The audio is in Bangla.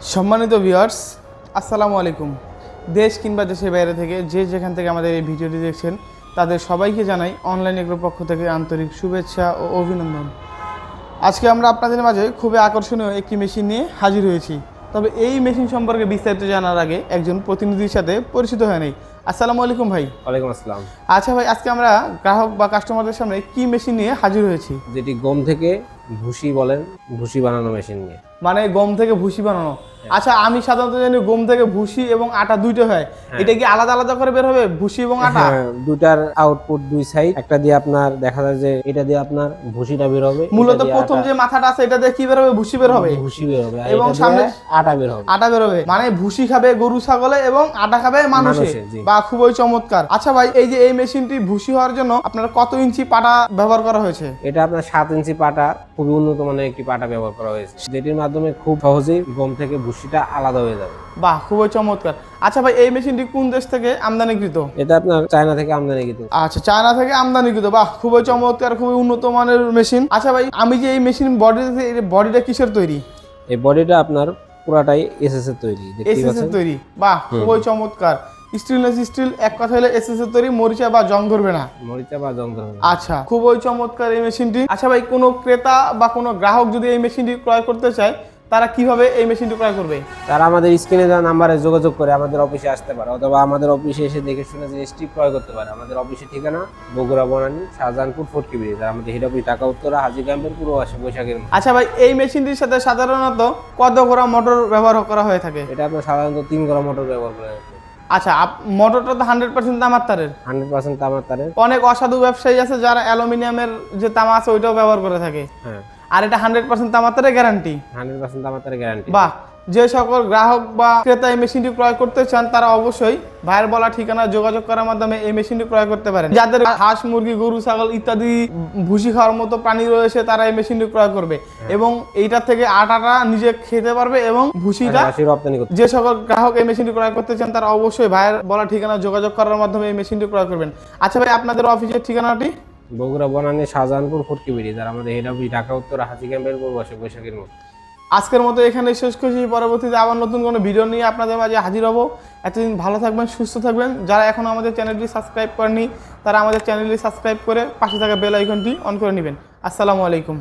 সম্মানিত ভিউয়ার্স আসসালামু আলাইকুম। দেশ কিংবা দেশের বাইরে থেকে যে যেখান থেকে আমাদের এই ভিডিওটি দেখছেন তাদের সবাইকে জানাই অনলাইন এগ্রোর পক্ষ থেকে আন্তরিক শুভেচ্ছা ও অভিনন্দন। আজকে আমরা আপনাদের মাঝে খুবই আকর্ষণীয় একটি মেশিন নিয়ে হাজির হয়েছি। তবে এই মেশিন সম্পর্কে বিস্তারিত জানার আগে একজন প্রতিনিধির সাথে পরিচিত হয়ে নেই। আসসালামু আলাইকুম ভাই। ওয়ালাইকুম আসসালাম। আচ্ছা ভাই আজকে আমরা গ্রাহক বা কাস্টমারদের সামনে কি মেশিন নিয়ে হাজির হয়েছি? যেটি গম থেকে ভুসি বলেন ভুসি বানানো মেশিন নিয়ে। মানে গম থেকে ভুসি বানানো। আচ্ছা আমি সাধারণত জানি গম থেকে ভুসি এবং আটা দুইটা হয়। এটা কি আলাদা আলাদা করে বের হবে ভুসি এবং আটা? হ্যাঁ দুটার আউটপুট দুই সাইড একটা দিয়ে আপনার দেখা যায় যে এটা দিয়ে আপনার ভুসিটা বের হবে মূলত প্রথম যে মাথাটা আছে এটা দিয়ে কি বের হবে? ভুসি বের হবে। ভুসি বের হবে এবং সামনে- আটা বের হবে। আটা বের হবে। মানে ভুসি খাবে গরু ছাগলে এবং আটা খাবে মানুষে বা খুবই চমৎকার। আচ্ছা ভাই এই যে এই মেশিনটি ভুসি হওয়ার জন্য আপনার কত ইঞ্চি পাটা ব্যবহার করা হয়েছে? এটা আপনার সাত ইঞ্চি পাটা খুবই উন্নত মানের একটি পাটা ব্যবহার করা হয়েছে। যেটির মাধ্যমে খুব সহজেই গম থেকে ভুসিটা আলাদা হয়ে যাবে। বাহ খুবই চমৎকার। আচ্ছা ভাই এই মেশিনটি কোন দেশ থেকে আমদানিকৃত? এটা আপনার চায়না থেকে আমদানি কিন্তু আচ্ছা চায়না থেকে আমদানিকৃত। বাহ খুবই চমৎকার খুবই উন্নত মানের মেশিন। আচ্ছা ভাই আমি যে এই মেশিন বডি বডিটা কিসের তৈরি? এই বডিটা আপনার পুরাটাই এসএস এর তৈরি এসএস এর তৈরি। বাহ খুবই চমৎকার। স্টিলনেস স্টিল এক কথা হলে এসএস এর তৈরি মরিচা বা জং ধরবে না। মরিচা বা জং ধরবে না। আচ্ছা খুবই চমৎকার এই মেশিনটি। আচ্ছা ভাই কোনো ক্রেতা বা কোনো গ্রাহক যদি এই মেশিনটি ক্রয় করতে চায় তারা কীভাবে এই মেশিনটি ক্রয় করবে? তারা আমাদের স্ক্রিনে দেওয়া নাম্বারে যোগাযোগ করে আমাদের অফিসে আসতে পারে অথবা আমাদের অফিসে এসে দেখে শুনে জিনিসটি ক্রয় করতে পারে। আমাদের অফিসের ঠিকানা বগুড়া বনানী শাহজাহানপুর ফোর্টকি ব্রিজ। আর আমাদের হিরাপুরি টাকা উত্তরা হাজি ক্যাম্পের পুরো আসে বৈশাখের আচ্ছা ভাই এই মেশিনটির সাথে সাধারণত কত ঘোড়া মোটর ব্যবহার করা হয়ে থাকে? এটা আপনার সাধারণত তিন গ্রাম মোটর ব্যবহার করে আচ্ছা আপ- মোটরটা তো হান্ড্রেড পার্সেন্ট তামার তারের। হান্ড্রেড পার্সেন্ট তামার তারের। অনেক অসাধু ব্যবসায়ী আছে যারা অ্যালুমিনিয়ামের যে তামা আছে ওইটাও ব্যবহার করে থাকে। হ্যাঁ। আর এটা হান্ড্রেড পার্সেন্ট তামার তারের গ্যারান্টি হান্ড্রেড পার্সেন্ট তামার তারের গ্যারান্টি বাহ যে সকল গ্রাহক বা ক্রেতা এই মেশিনটি ক্রয় করতে চান তারা অবশ্যই ভাইয়ের বলা ঠিকানা যোগাযোগ করার মাধ্যমে এই মেশিনটি ক্রয় করতে পারেন। যাদের হাঁস মুরগি গরু ছাগল ইত্যাদি ভুসি খাওয়ার মতো প্রাণী রয়েছে তারা এই মেশিনটি ক্রয় করবে এবং এইটার থেকে আটাটা নিজে খেতে পারবে এবং ভুসিটা যে সকল গ্রাহক এই মেশিনটি ক্রয় করতে চান তারা অবশ্যই ভাইয়ের বলা ঠিকানা যোগাযোগ করার মাধ্যমে এই মেশিনটি ক্রয় করবেন। আচ্ছা ভাই আপনাদের অফিসের ঠিকানাটি? বগুড়া, বনানী, শাহজাহানপুর ফুটকি বেরিয়ে আর আমাদের হিরাপুরি ঢাকা, উত্তর, হাজি ক্যাম্পের উপর বসে বৈশাখের মধ্যে আজকের মতো এখানে শেষ করছি। পরবর্তীতে আবার নতুন কোনো ভিডিও নিয়ে আপনাদের মাঝে হাজির হব। এতদিন ভালো থাকবেন, সুস্থ থাকবেন। যারা এখন আমাদের চ্যানেলটি সাবস্ক্রাইব করেনি তারা আমাদের চ্যানেলটি সাবস্ক্রাইব করে পাশে থাকা বেল আইকনটি অন করে নেবেন। আসসালামু আলাইকুম।